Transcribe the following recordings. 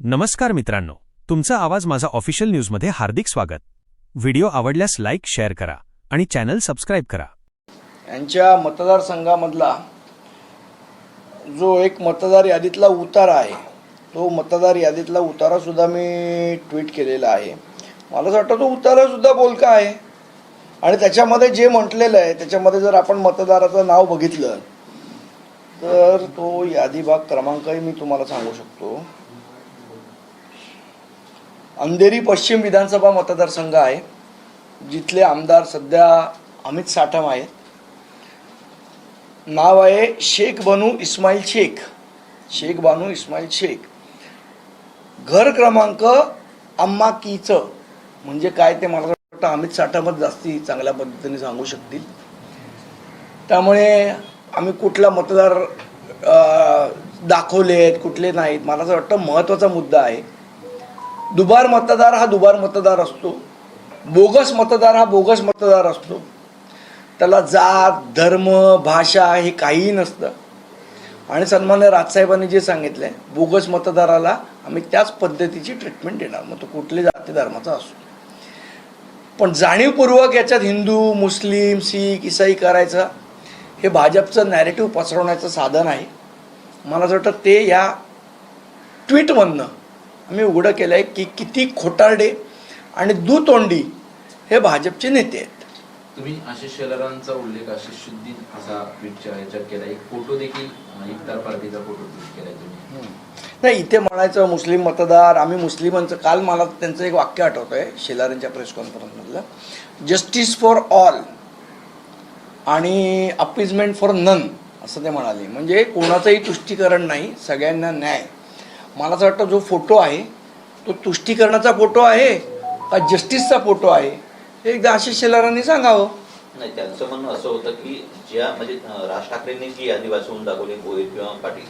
नमस्कार मित्रांनो तुमचा आवाज माझा ऑफिशियल न्यूजमध्ये हार्दिक स्वागत. व्हिडिओ आवडल्यास लाईक शेअर करा आणि चॅनल सबस्क्राईब करा. यांच्या मतदारसंघामधला जो एक मतदार यादीतला उतारा आहे तो मतदार यादीतला उतारासुद्धा मी ट्विट केलेला आहे. मला असं वाटतं तो उतारासुद्धा बोलका आहे. आणि त्याच्यामध्ये जे म्हटलेलं आहे त्याच्यामध्ये जर आपण मतदाराचं नाव बघितलं तर तो यादी भाग क्रमांकही मी तुम्हाला सांगू शकतो. अंधेरी पश्चिम विधानसभा मतदारसंघ आहे जिथले आमदार सध्या अमित साठम आहेत. नाव आहे शेख बनू इस्माईल शेख. शेख बानू इस्माईल शेख. घर क्रमांक अम्मा कीचं. म्हणजे काय ते मला वाटतं अमित साठमच जास्ती चांगल्या पद्धतीने सांगू शकतील. त्यामुळे आम्ही कुठला मतदार दाखवले आहेत कुठले नाहीत मला असं वाटतं महत्त्वाचा मुद्दा आहे. दुबार मतदार हा दुबार मतदार असतो. बोगस मतदार हा बोगस मतदार असतो. त्याला जात धर्म भाषा हे काहीही नसतं. आणि सन्मान्य राजसाहेबांनी जे सांगितलं आहे बोगस मतदाराला आम्ही त्याच पद्धतीची ट्रीटमेंट देणार. मग तो कुठल्या जाती धर्माचा असतो पण जाणीवपूर्वक याच्यात हिंदू मुस्लिम शीख इसाई करायचं हे भाजपचं नॅरेटिव्ह पसरवण्याचं साधन आहे. मला असं वाटतं ते या ट्विटमधनं आम्ही उघडं केलं आहे की किती खोटारडे आणि दुतोंडी हे भाजपचे नेते आहेत. तुम्ही आशिष शेलारांचा उल्लेख आशिष शुद्दीन असा ट्विटच्या ह्याच्यात केला एक फोटो देखील इफ्तार पार्टीचा फोटो ट्विट केलाय तुम्ही. नाही इथे म्हणायचं मुस्लिम मतदार आम्ही मुस्लिमांचं काल मला त्यांचं एक वाक्य आठवतं आहे शेलारांच्या प्रेस कॉन्फरन्समधलं जस्टिस फॉर ऑल आणि अपिजमेंट फॉर नन असं ते म्हणाले. म्हणजे कोणाचंही तुष्टीकरण नाही सगळ्यांना न्याय. मला असं वाटतं जो फोटो आहे तो तुष्टीकरणाचा फोटो आहे का जस्टिसचा फोटो आहे हे एकदा आशिष शेलारांनी सांगावं. नाही त्यांचं म्हणणं असं होतं की ज्या म्हणजे राज ठाकरेंनी जी यादी वाचवून दाखवली गोयल किंवा पाटील.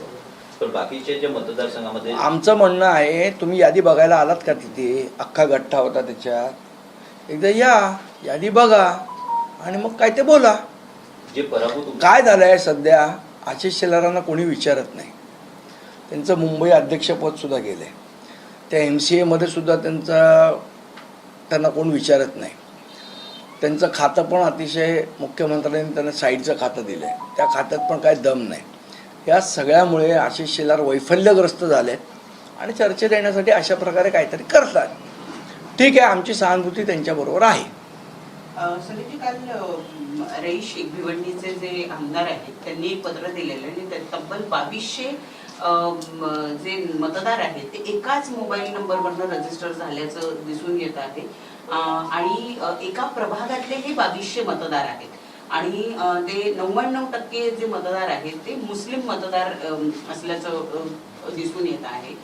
पण बाकीचे जे मतदारसंघामध्ये आमचं म्हणणं आहे तुम्ही यादी बघायला आलात का तिथे? अख्खा गठ्ठा होता त्याच्यात. एकदा या यादी बघा आणि मग काय ते बोला. जे पराभूत काय झालं आहे सध्या? आशिष शेलारांना कोणी विचारत नाही. त्यांचं मुंबई अध्यक्षपदसुद्धा गेलं. आहे त्या एम सी एमध्ये सुद्धा त्यांचा त्यांना कोण विचारत नाही. त्यांचं खातं पण अतिशय मुख्यमंत्र्यांनी त्यांना साईडचं खातं दिलं आहे त्या खात्यात पण काय दम नाही. या सगळ्यामुळे आशिष शेलार वैफल्यग्रस्त झाले आणि चर्चेत येण्यासाठी अशा प्रकारे काहीतरी करतात. ठीक आहे आमची सहानुभूती त्यांच्याबरोबर आहे. काल रईश भिवंडीचे जे आमदार आहेत त्यांनी पत्र दिलेलं आणि तब्बल बावीसशे जे मतदार आहेत ते एकाच मोबाईल नंबरवरनं रजिस्टर झाल्याचं दिसून येत आहे. आणि एका प्रभागातले हे बावीसशे मतदार आहेत. आणि ते नव्याण्णव टक्के जे मतदार आहेत ते मुस्लिम मतदार असल्याचं दिसून येत आहे.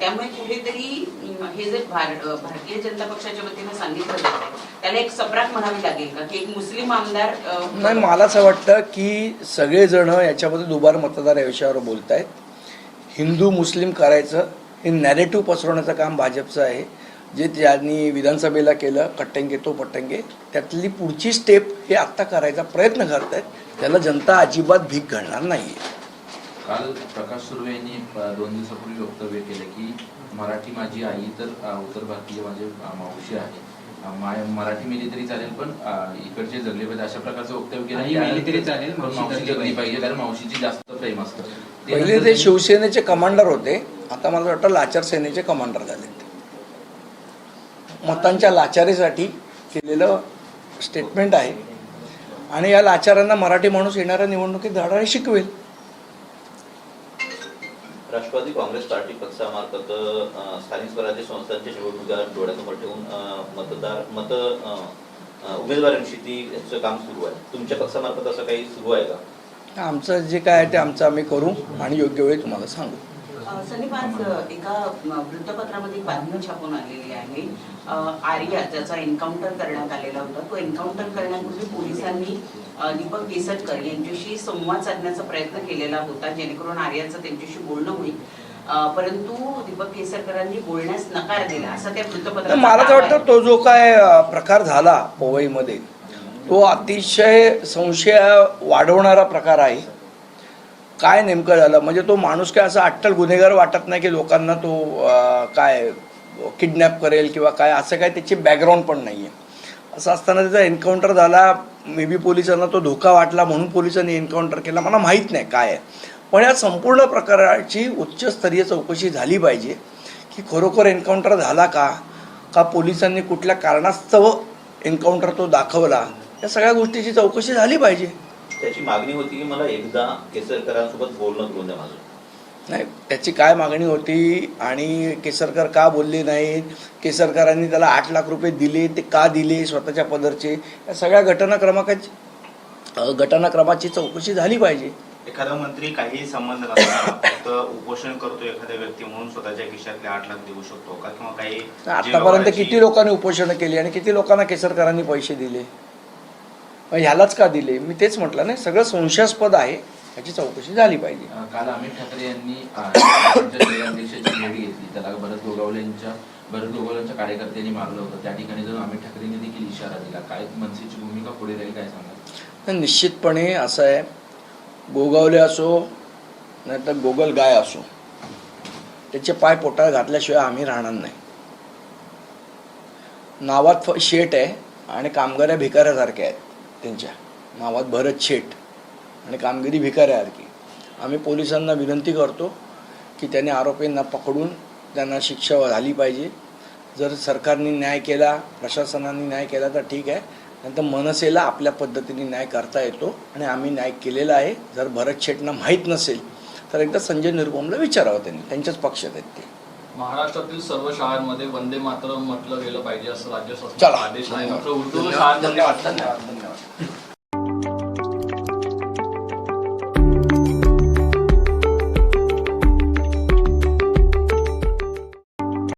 त्यामुळे कुठेतरी हे जे भार भारतीय जनता पक्षाच्या वतीने सांगितलं आहे त्याला एक सप्राट म्हणावी लागेल का? की एक मुस्लिम आमदार नाही मला असं वाटतं की सगळेजण याच्यामध्ये दुबार मतदार या विषयावर बोलत आहेत हिंदू मुस्लिम करायचं हे नॅरेटिव्ह पसरवण्याचं काम भाजपचं आहे. जे त्यांनी विधानसभेला केलं कट्टंगे तो पट्टंगे त्यातली पुढची स्टेप हे आत्ता करायचा प्रयत्न करत आहेत त्याला जनता अजिबात भीक घालणार नाही काल प्रकाश सुर्वे यांनी दोन दिवसापूर्वी वक्तव्य केलं की मराठी माझी आई तर उत्तर भारतीय माझे मावशी आहे मराठी मेली तरी चालेल पण इकडचे जगले पाहिजे अशा प्रकारचं वक्तव्य केलं तरी चालेल, मावशी जगली पाहिजे कारण मावशीची जास्त प्रेम असतं. ते पहिले ते शिवसेनेचे कमांडर होते आता मला वाटतं लाचार सेनेचे कमांडर झालेत. मतांच्या लाचारीसाठी केलेलं स्टेटमेंट आहे. आणि या लाचारांना मराठी माणूस येणाऱ्या निवडणुकीत धडाडे शिकवेल. राष्ट्रवादी काँग्रेस पार्टी पक्षामार्फत स्थानिक स्वराज्य संस्थांच्या निवडणुका डोळ्यासमोर ठेवून मतदार मत उमेदवारांशी ती काम सुरू आहे. तुमच्या पक्षामार्फत असं काही सुरू आहे का? आमचं जे काय आहे ते आमचं आम्ही करू आणि योग्य वेळी तुम्हाला सांगू. संदीप आज एका वृत्तपत्रामध्ये बातमी छापून आलेली आहे. आर्या ज्याचा एन्काउंटर करण्यात आलेला होता तो एन्काउंटर करण्यापूर्वी पोलिसांनी दीपक केसरकर यांच्याशी संवाद साधण्याचा प्रयत्न केलेला होता जेणेकरून आर्याचं त्यांच्याशी बोलणं होईल. परंतु दीपक केसरकरांनी बोलण्यास नकार दिला असं त्या वृत्तपत्रात मला तर वाटतं तो जो काय प्रकार झाला पोवईमध्ये तो अतिशय संशय वाढवणारा प्रकार आहे. काय नेमकं झालं? म्हणजे तो माणूस काय असा अट्टल गुन्हेगार वाटत नाही की लोकांना तो काय किडनॅप करेल किंवा काय? असं काय त्याची बॅकग्राऊंड पण नाही आहे असं असताना त्याचा एन्काउंटर झाला. मे बी पोलिसांना तो धोका वाटला म्हणून पोलिसांनी एन्काउंटर केला. मला माहीत नाही काय आहे. पण या संपूर्ण प्रकाराची उच्चस्तरीय चौकशी झाली पाहिजे की खरोखर एन्काउंटर झाला का? का पोलिसांनी कुठल्या कारणास्तव एन्काउंटर तो दाखवला? या सगळ्या गोष्टीची चौकशी झाली पाहिजे. त्याची मागणी होती की मला एकदा केसरकरांसोबत बोलणं करून द्या माझं. नाही त्याची काय मागणी होती आणि केसरकर का बोलले नाहीत? केसरकरांनी त्याला आठ लाख रुपये दिले ते का दिले स्वतःच्या पदरचे? या सगळ्या घटनाक्रमाकाची घटनाक्रमाची चौकशी झाली पाहिजे. एखादा मंत्री काही संबंध फक्त उपोषण करतो एखाद्या व्यक्ती म्हणून स्वतःच्या खिशातले आठ लाख देऊ शकतो का? किंवा काही आतापर्यंत किती लोकांनी उपोषणं केली आणि किती लोकांना केसरकरांनी पैसे दिले? ह्यालाच का दिले? मी तेच म्हटलं नाही सगळं संशयास्पद आहे. याची चौकशी झाली पाहिजे. काल अमित ठाकरे यांनी भेट घेतली. त्याला भरत गोगावलेंच्या भरत गोगावलेंच्या कार्यकर्त्यांनी मारलं होतं. त्या ठिकाणी जाऊन अमित ठाकरेंनी देखील इशारा दिला. काय मनसेची भूमिका पुढे राहील काय सांगा? तर निश्चितपणे असं आहे. गोगावले असो नाहीतर गोगल गाय असो त्याचे पाय पोटात घातल्याशिवाय आम्ही राहणार नाही. नावात फ शेट आहे आणि कामगाऱ्या भिकाऱ्यासारख्या आहेत. त्यांच्या नावात भरत शेट आणि कामगिरी भिकाऱ्यासारखी आम्ही पोलिसांना विनंती करतो की त्यांनी आरोपींना पकडून त्यांना शिक्षा झाली पाहिजे. जर सरकारने न्याय केला प्रशासनाने न्याय केला तर ठीक आहे. नंतर मनसेला आपल्या पद्धतीने न्याय करता येतो आणि आम्ही न्याय केलेला आहे. जर भरत शेटना माहीत नसेल तर एकदा संजय निरुपमला विचारावं त्यांनी. त्यांच्याच पक्षात आहेत ते. महाराष्ट्रातील सर्व शाळांमध्ये वंदे मातरम म्हटलं गेलं पाहिजे असं राज्य शाळांमध्ये Thank you.